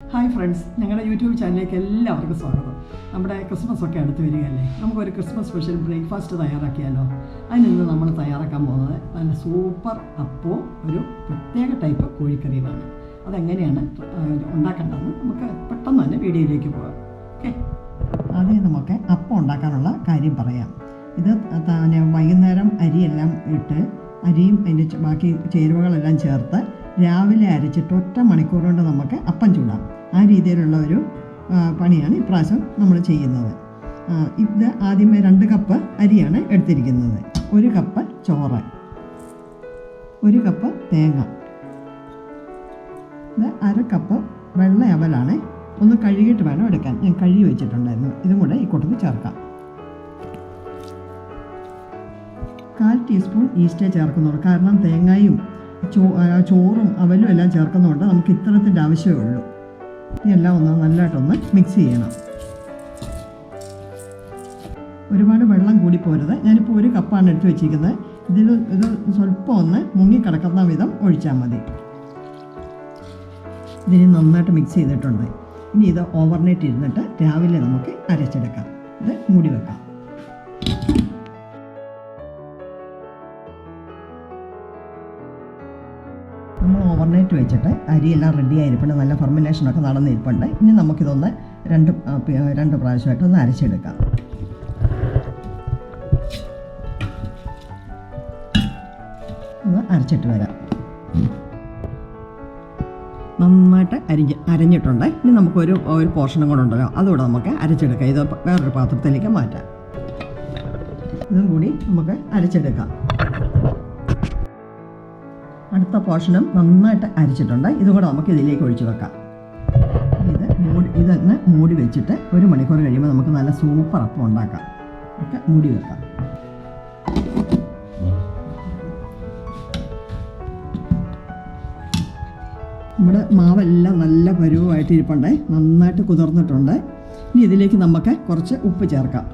Hi friends ഞങ്ങളുടെ YouTube ചാനലിലേക്ക് എല്ലാവർക്കും സ്വാഗതം. നമ്മുടെ ക്രിസ്മസ് ഒക്കെ അടുത്ത് വരികയല്ലേ? നമുക്കൊരു ക്രിസ്മസ് സ്പെഷ്യൽ ബ്രേക്ക്ഫാസ്റ്റ് തയ്യാറാക്കിയാലോ? അതിനിന്ന് നമ്മൾ തയ്യാറാക്കാൻ പോകുന്നത് നല്ല സൂപ്പർ അപ്പവും ഒരു പ്രത്യേക ടൈപ്പ് കോഴിക്കറിയുമാണ്. അതെങ്ങനെയാണ് ഉണ്ടാക്കേണ്ടതെന്ന് നമുക്ക് പെട്ടെന്ന് തന്നെ വീഡിയോയിലേക്ക് പോകാം. ഓക്കെ ആദ്യം നമുക്ക് അപ്പം ഉണ്ടാക്കാനുള്ള കാര്യം പറയാം. ഇത് വൈകുന്നേരം അരിയെല്ലാം ഇട്ട് അരിയും അതിന്റെ ബാക്കി ചേരുവകളെല്ലാം ചേർത്ത് രാവിലെ അരച്ചിട്ട് ഒറ്റ മണിക്കൂർ കൊണ്ട് നമുക്ക് അപ്പം ചൂടാം. ആ രീതിയിലുള്ള ഒരു പണിയാണ് ഇപ്രാവശ്യം നമ്മൾ ചെയ്യുന്നത്. ഇത് ആദ്യമേ രണ്ട് കപ്പ് അരിയാണ് എടുത്തിരിക്കുന്നത്. ഒരു കപ്പ് ചോറ്. ഒരു കപ്പ് തേങ്ങ. ഇത് അര കപ്പ് വെള്ള അവലാണ്. ഒന്ന് കഴുകിയിട്ട് വേണം എടുക്കാൻ. ഞാൻ കഴുകി വെച്ചിട്ടുണ്ടായിരുന്നു. ഇതും കൂടെ ഈ കൂട്ടത്തിൽ ചേർക്കാം. കാൽ ടീസ്പൂൺ ഈസ്റ്റേ ചേർക്കുന്നുള്ളൂ. കാരണം തേങ്ങയും ചോ ചോറും അവലും എല്ലാം ചേർക്കുന്നതുകൊണ്ട് നമുക്ക് ഇത്തരത്തിന്റെ ആവശ്യമേ ഉള്ളൂ. ഇതെല്ലാം ഒന്ന് നല്ലതായിട്ടൊന്ന് മിക്സ് ചെയ്യണം. ഒരുപാട് വെള്ളം കൂടി പോരുത് ഞാനിപ്പോൾ ഒരു കപ്പാണ് എടുത്ത് വെച്ചിരിക്കുന്നത്. ഇതിൽ ഇത് സ്വല്പം ഒന്ന് മുങ്ങിക്കിടക്കുന്ന വിധം ഒഴിച്ചാൽ മതി. ഇതിന് നന്നായിട്ട് മിക്സ് ചെയ്തിട്ടുണ്ട്. ഇനി ഇത് ഓവർനൈറ്റ് ഇരുന്നിട്ട് രാവിലെ നമുക്ക് അരച്ചെടുക്കാം. ഇത് മൂടി വെക്കാം. നമ്മൾ ഓവർനൈറ്റ് വെച്ചിട്ട് അരിയെല്ലാം റെഡി ആയിരിപ്പുണ്ട്. നല്ല ഫെർമിനേഷനൊക്കെ നടന്നിരിപ്പുണ്ട് ഇനി നമുക്കിതൊന്ന് രണ്ട് രണ്ട് പ്രാവശ്യമായിട്ട് ഒന്ന് അരച്ചെടുക്കാം. ഒന്ന് അരച്ചിട്ട് വരാം. നന്നായിട്ട് അരിഞ്ഞ് അരഞ്ഞിട്ടുണ്ട്. ഇനി നമുക്കൊരു ഒരു പോർഷനും കൂടെ ഉണ്ടല്ലോ. അതുകൂടെ നമുക്ക് അരച്ചെടുക്കാം. ഇത് വേറൊരു പാത്രത്തിലേക്ക് മാറ്റാം. ഇതും കൂടി നമുക്ക് അരച്ചെടുക്കാം. അടുത്ത പോർഷനും നന്നായിട്ട് അരിച്ചിട്ടുണ്ട്. ഇതുകൂടെ നമുക്ക് ഇതിലേക്ക് ഒഴിച്ചു വെക്കാം. ഇത് മൂടി ഇതൊന്ന് മൂടി വെച്ചിട്ട് ഒരു മണിക്കൂർ കഴിയുമ്പോൾ നമുക്ക് നല്ല സൂപ്പർ അപ്പം ഉണ്ടാക്കാം. ഒക്കെ മൂടി വെക്കാം. നമ്മുടെ മാവെല്ലാം നല്ല പരുവമായിട്ട് ഇരിപ്പുണ്ടേ നന്നായിട്ട് കുതിർന്നിട്ടുണ്ട്. ഇനി ഇതിലേക്ക് നമുക്ക് കുറച്ച് ഉപ്പ് ചേർക്കാം.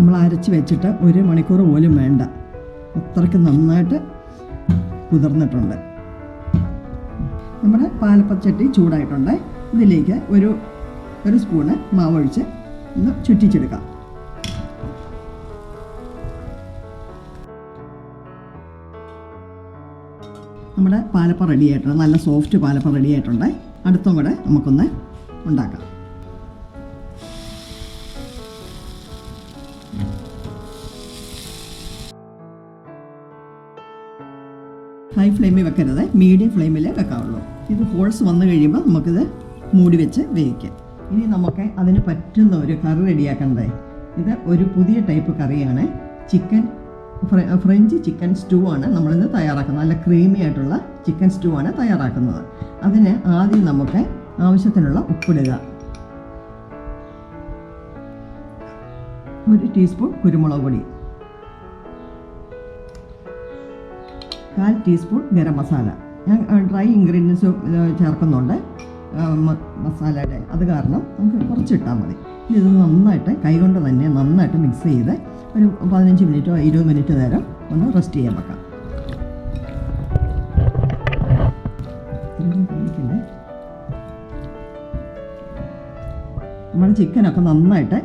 നമ്മൾ അരച്ച് വെച്ചിട്ട് ഒരു മണിക്കൂർ പോലും വേണ്ട. അത്രയ്ക്ക് നന്നായിട്ട് കുതിർന്നിട്ടുണ്ട്. നമ്മുടെ പാലപ്പച്ചട്ടി ചൂടായിട്ടുണ്ട്. ഇതിലേക്ക് ഒരു ഒരു സ്പൂണ് മാവൊഴിച്ച് ഒന്ന് ചുറ്റിച്ചെടുക്കാം. നമ്മുടെ പാലപ്പ റെഡി ആയിട്ടുണ്ട്. നല്ല സോഫ്റ്റ് പാലപ്പ റെഡി ആയിട്ടുണ്ട്. അടുത്തും കൂടെ നമുക്കൊന്ന് ഉണ്ടാക്കാം. ഹൈ ഫ്ലെയിമിൽ വെക്കരുത്. മീഡിയം ഫ്ലെയിമിൽ വെക്കാവുള്ളൂ. ഇത് ഹോൾസ് വന്നു കഴിയുമ്പോൾ നമുക്കിത് മൂടി വെച്ച് വേവിക്കാം. ഇനി നമുക്ക് അതിന് പറ്റുന്ന ഒരു കറി റെഡിയാക്കണ്ടേ? ഇത് ഒരു പുതിയ ടൈപ്പ് കറിയാണ്. ചിക്കൻ ഫ്രഞ്ച് ചിക്കൻ സ്റ്റൂ ആണ് നമ്മളിന്ന് തയ്യാറാക്കുന്നത്. നല്ല ക്രീമി ആയിട്ടുള്ള ചിക്കൻ സ്റ്റൂ ആണ് തയ്യാറാക്കുന്നത്. അതിന് ആദ്യം നമുക്ക് ആവശ്യത്തിനുള്ള ഉപ്പിടുക. ഒരു ടീസ്പൂൺ കുരുമുളക് പൊടി. കാൽ ടീസ്പൂൺ ഗരം മസാല. ഞാൻ ഡ്രൈ ഇൻഗ്രീഡിയൻസ് ചേർക്കുന്നുണ്ട്. മസാലയുടെ അത് കാരണം നമുക്ക് കുറച്ചിട്ടാൽ മതി. ഇത് നന്നായിട്ട് കൈകൊണ്ട് തന്നെ നന്നായിട്ട് മിക്സ് ചെയ്ത് ഒരു പതിനഞ്ച് മിനിറ്റോ ഇരുപത് മിനിറ്റ് നേരം ഒന്ന് റെസ്റ്റ് ചെയ്യാൻ വെക്കാം. നമ്മുടെ ചിക്കനൊക്കെ നന്നായിട്ട്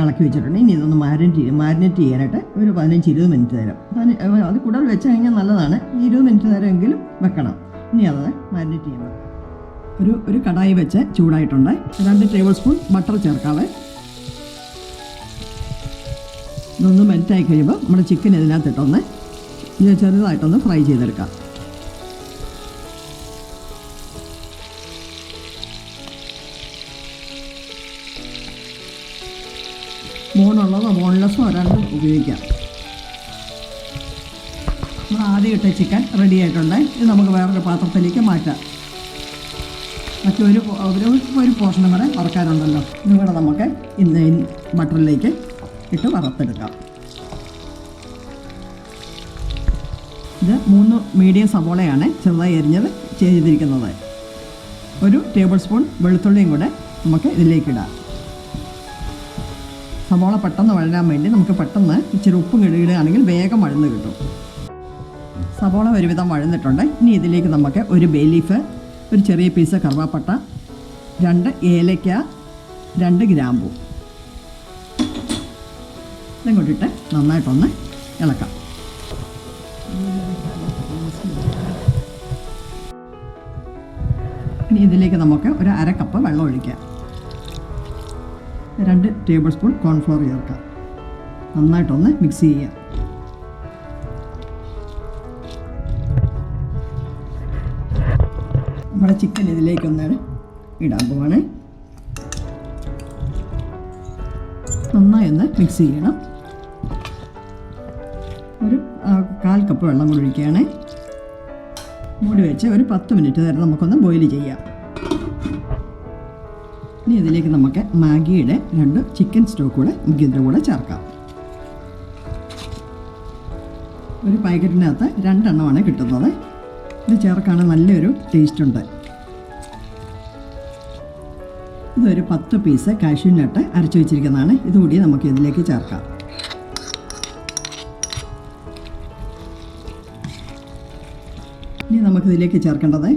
ഇളക്കി വെച്ചിട്ടുണ്ട്. ഇനി ഇതൊന്ന് മാരിനേറ്റ് മാരിനേറ്റ് ചെയ്യാനായിട്ട് ഒരു പതിനഞ്ച് ഇരുപത് മിനിറ്റ് നേരം. ഏ, അത് കൂടുതൽ വെച്ച് കഴിഞ്ഞാൽ നല്ലതാണ്. ഇരുപത് മിനിറ്റ് നേരമെങ്കിലും വെക്കണം. ഇനി അത് മാരിനേറ്റ് ചെയ്യണം ഒരു ഒരു കടായി വെച്ച് ചൂടായിട്ടുണ്ട്. രണ്ട് ടേബിൾ സ്പൂൺ ബട്ടർ ചേർക്കാവേ. ഇതൊന്ന് മെൽറ്റായി കഴിയുമ്പോൾ നമ്മുടെ ചിക്കൻ ഇതിനകത്തിട്ടൊന്ന് ഇത് ചെറുതായിട്ടൊന്ന് ഫ്രൈ ചെയ്തെടുക്കാം. ബോണുള്ളതോ ബോൺലെസ്സോ രണ്ടും ഉപയോഗിക്കാം. നമ്മൾ ആദ്യം ഇട്ട ചിക്കൻ റെഡി ആയിട്ടുണ്ട്. ഇത് നമുക്ക് വേറൊരു പാത്രത്തിലേക്ക് മാറ്റാം. മറ്റൊരു ഒരു പോർഷനും കൂടെ വറക്കാനുണ്ടല്ലോ. ഇതും നമുക്ക് ഇന്ന് ബട്ടറിലേക്ക് ഇട്ട് വറുത്തെടുക്കാം. ഇത് മൂന്ന് മീഡിയം സവോളയാണ് ചെറുതായി എരിഞ്ഞത് ചെയ്തിരിക്കുന്നത്. ഒരു ടേബിൾ സ്പൂൺ വെളുത്തുള്ളിയും കൂടെ നമുക്ക് ഇതിലേക്കിടാം സവോള പെട്ടെന്ന് വഴരാൻ വേണ്ടി നമുക്ക് പെട്ടെന്ന് ഇച്ചിരി ഉപ്പും ഇടുകയാണെങ്കിൽ വേഗം വഴന്ന് കിട്ടും. സവോള ഒരുവിധം വഴന്നിട്ടുണ്ട്. ഇനി ഇതിലേക്ക് നമുക്ക് ഒരു ബേ ലീഫ് ഒരു ചെറിയ പീസ് കറുവാപ്പട്ട രണ്ട് ഏലയ്ക്ക രണ്ട് ഗ്രാമ്പു. ഇതങ്ങോട്ടിട്ട് നന്നായിട്ടൊന്ന് ഇളക്കാം. ഇനി ഇതിലേക്ക് നമുക്ക് ഒരു അര കപ്പ് വെള്ളം ഒഴിക്കാം. രണ്ട് ടേബിൾ സ്പൂൺ കോൺഫ്ലോർ ചേർക്കാം. നന്നായിട്ടൊന്ന് മിക്സ് ചെയ്യാം നമ്മുടെ ചിക്കൻ ഇതിലേക്കൊന്ന് ഇടാൻ പോവാണ്. നന്നായി ഒന്ന് മിക്സ് ചെയ്യണം. ഒരു കാൽ കപ്പ് വെള്ളം കൂടി ഒഴിക്കുകയാണ്. മൂടി വെച്ച് ഒരു പത്ത് മിനിറ്റ് നേരം നമുക്കൊന്ന് ബോയിൽ ചെയ്യാം. ഇനി ഇതിലേക്ക് നമുക്ക് മാഗിയുടെ രണ്ട് ചിക്കൻ സ്റ്റോക്ക് കൂടെ നമുക്ക് കൂടെ ചേർക്കാം. ഒരു പാക്കറ്റിനകത്ത് രണ്ടെണ്ണമാണ് കിട്ടുന്നത്. ഇത് ചേർക്കാണ് നല്ലൊരു ടേസ്റ്റ് ഉണ്ട്. ഇതൊരു പത്ത് പീസ് കാഷ്യൂ നട്ട് അരച്ചു വെച്ചിരിക്കുന്നതാണ്. ഇതുകൂടി നമുക്ക് ഇതിലേക്ക് ചേർക്കാം. ഇനി നമുക്കിതിലേക്ക് ചേർക്കേണ്ടത്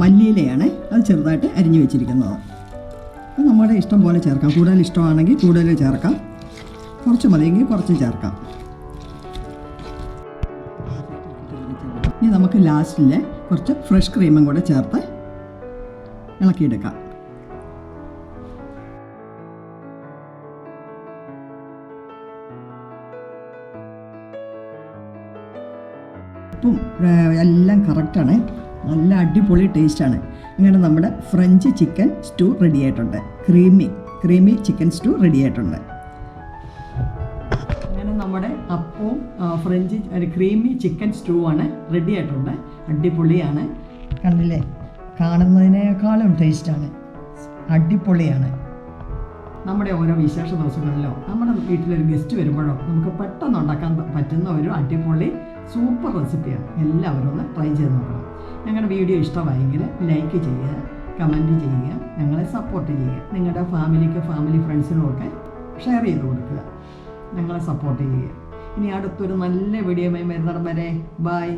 മല്ലിയിലയാണ്. അത് ചെറുതായിട്ട് അരിഞ്ഞു വെച്ചിരിക്കുന്നത്. അത് നമ്മുടെ ഇഷ്ടം പോലെ ചേർക്കാം. കൂടുതൽ ഇഷ്ടമാണെങ്കിൽ കൂടുതൽ ചേർക്കാം. കുറച്ച് മതിയെങ്കിൽ കുറച്ച് ചേർക്കാം. ഇനി നമുക്ക് ലാസ്റ്റിൽ കുറച്ച് ഫ്രഷ് ക്രീമും കൂടെ ചേർത്ത് ഇളക്കിയെടുക്കാം. ഉപ്പും എല്ലാം കറക്റ്റാണ് നല്ല അടിപൊളി ടേസ്റ്റാണ് ഇങ്ങനെ നമ്മുടെ ഫ്രഞ്ച് ചിക്കൻ സ്റ്റൂ റെഡി ആയിട്ടുണ്ട്. Creamy creamy chicken stew ready ആയിട്ടുണ്ട്. ഫ്രഞ്ച് ഒരു ക്രീമി ചിക്കൻ സ്റ്റൂ ആണ് റെഡി ആയിട്ടുണ്ട്. അടിപൊളിയാണ്. കണ്ടില്ലേ? കാണുന്നതിനേക്കാളും ടേസ്റ്റാണ് അടിപൊളിയാണ്. നമ്മുടെ ഓരോ വിശേഷ ദിവസങ്ങളിലോ നമ്മുടെ വീട്ടിലൊരു ഗസ്റ്റ് വരുമ്പോഴോ നമുക്ക് പെട്ടെന്ന് ഉണ്ടാക്കാൻ പറ്റുന്ന ഒരു അടിപൊളി സൂപ്പർ റെസിപ്പിയാണ് എല്ലാവരും ഒന്ന് ട്രൈ ചെയ്ത് നോക്കണം. ഞങ്ങളുടെ വീഡിയോ ഇഷ്ടമായെങ്കിൽ ലൈക്ക് ചെയ്യുക കമന്റ് ചെയ്യുക ഞങ്ങളെ സപ്പോർട്ട് ചെയ്യുക. നിങ്ങളുടെ ഫാമിലിക്ക് ഫാമിലി ഫ്രണ്ട്സിനും ഒക്കെ ഷെയർ ചെയ്ത് കൊടുക്കുക. ഞങ്ങളെ സപ്പോർട്ട് ചെയ്യുക. ഇനി അടുത്തൊരു നല്ല വീഡിയോ വരുന്നിടം വരെ ബായ്